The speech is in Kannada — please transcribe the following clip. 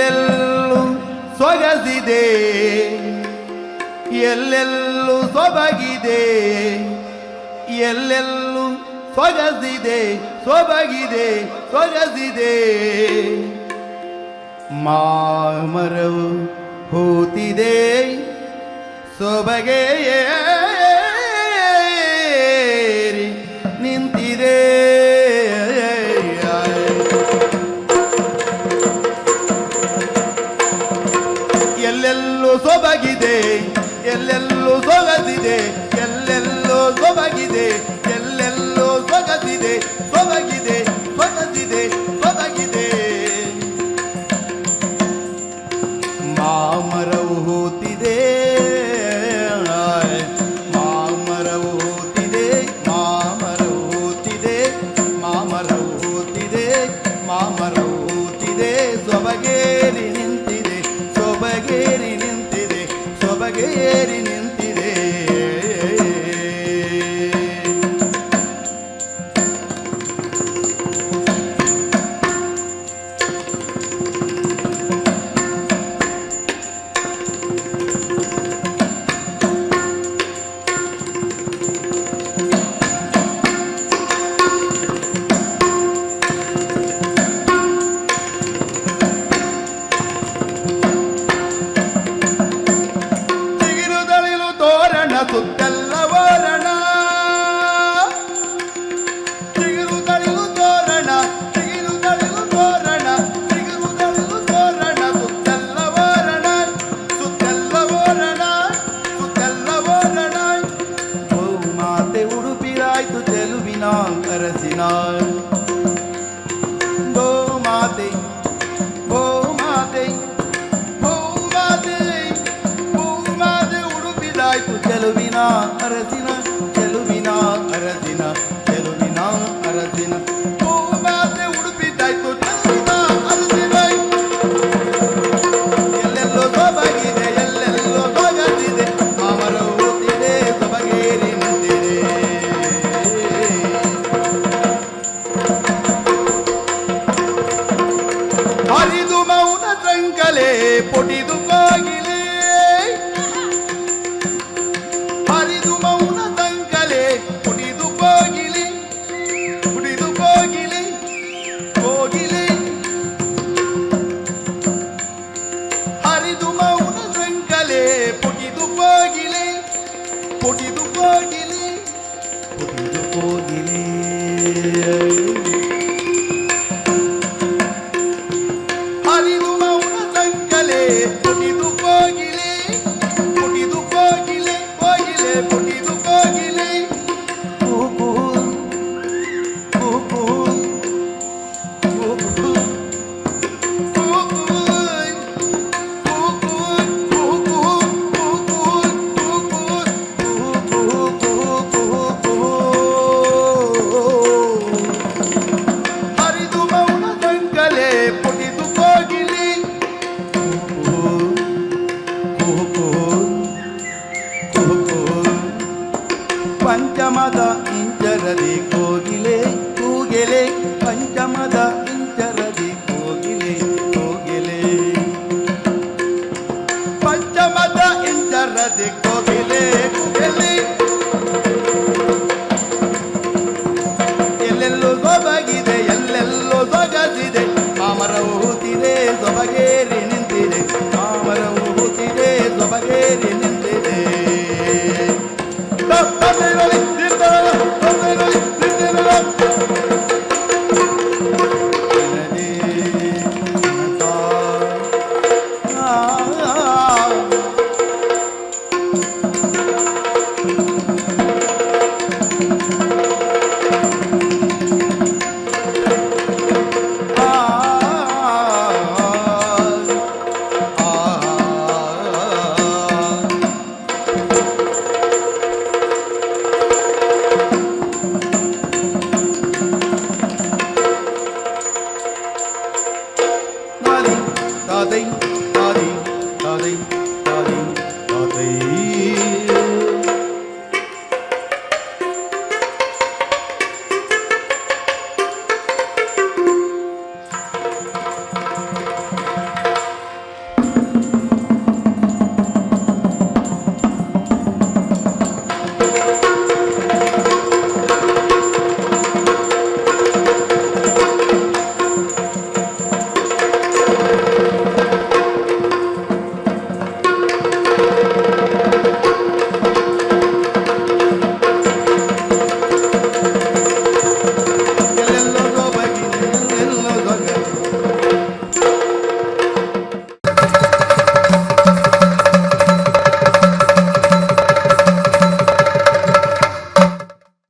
ಎಲ್ಲೆಲ್ಲೂ ಸೊಗಸಿದೆ. ಎಲ್ಲೆಲ್ಲೂ ಸೊಬಗಿದೆ. ಎಲ್ಲೆಲ್ಲೂ ಸೊಗಸಿದೆ ಸೊಬಗಿದೆ ಸೊಗಸಿದೆ. ಮಾಮರವು ಹೂತಿದೆ. ಸೊಬಗೆಯೇ ಎಲ್ಲೆಲ್ಲೋ ಸೊಗದಿದೆ ಎಲ್ಲೆಲ್ಲೋ ಸೊಬಗಿದೆ ಎಲ್ಲ gayerini contar. ಹರಿದು ಮೌನ ಸಂಕಲೆ ಪೊಟಿದು ಬಾಗಿಲೆ ಹರಿದು ಮೌನ ಸಂಕಲೆ ಪುಟಿದು ಬಾಗಿಲೆ ಪುಟಿದು ಬಾಗಿಲೆ ಹೋಗಿಲೆ ಹರಿದು ಮೌನ ಸಂಕಲೆ ಪುಟಿದು ಬಾಗಿಲೆ ಪುಟಿದು দুনিয়া Charlie.